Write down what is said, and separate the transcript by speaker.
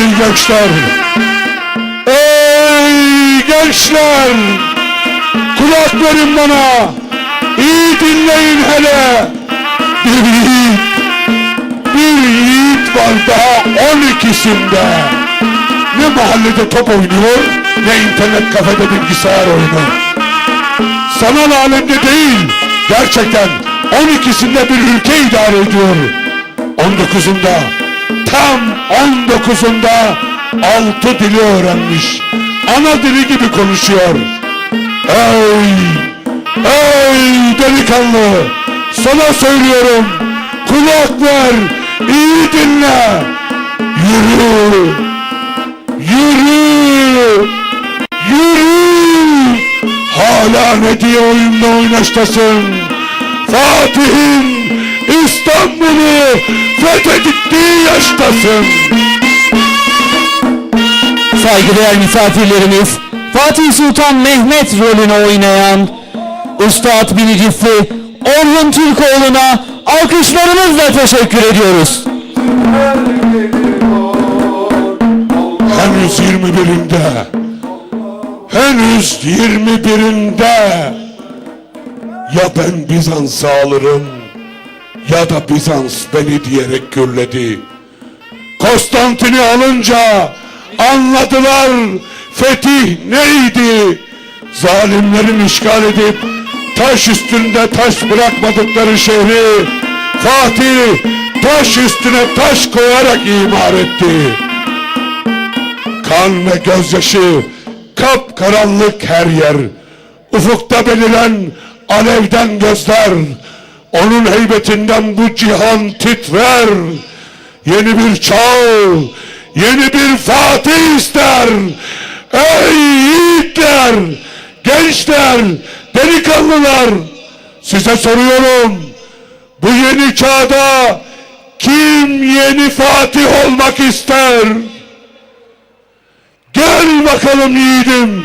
Speaker 1: Ey gençler! Ey gençler! Kulak verin bana! İyi dinleyin hele! Bir yiğit, bir yiğit var daha on ikisinde. Ne mahallede top oynuyor, ne internet kafede bilgisayar oyunu. Sanal alemde değil, gerçekten on ikisinde bir ülke idare ediyor. On dokuzunda, tam on dokuzunda altı dili öğrenmiş. Ana dili gibi konuşuyor. Ey, ey delikanlı, sana söylüyorum, kulak ver, iyi dinle. Yürü, yürü, yürü. Hala ne diye oyunda oynaştasın? Fatih'in İstanbul'u fethettiği yaştasın.
Speaker 2: Saygıdeğer misafirlerimiz, Fatih Sultan Mehmet rolünü oynayan Üstad Binicisi Orhun Türkoğlu'na alkışlarımızla teşekkür ediyoruz.
Speaker 1: Henüz 21'inde, henüz 21'inde ya ben Bizans'ı alırım ya da Bizans beni diyerek gürledi. Konstantin'i alınca anladılar fetih neydi? Zalimlerin işgal edip taş üstünde taş bırakmadıkları şehri Fatih taş üstüne taş koyarak imar etti. Kan ve gözyaşı kapkaranlık her yer. Ufukta beliren alevden gözler. Onun heybetinden bu cihan titrer. Yeni bir çağ, yeni bir Fatih ister. Ey yiğitler, gençler, delikanlılar. Size soruyorum. Bu yeni çağda kim yeni Fatih olmak ister? Gel bakalım yiğidim.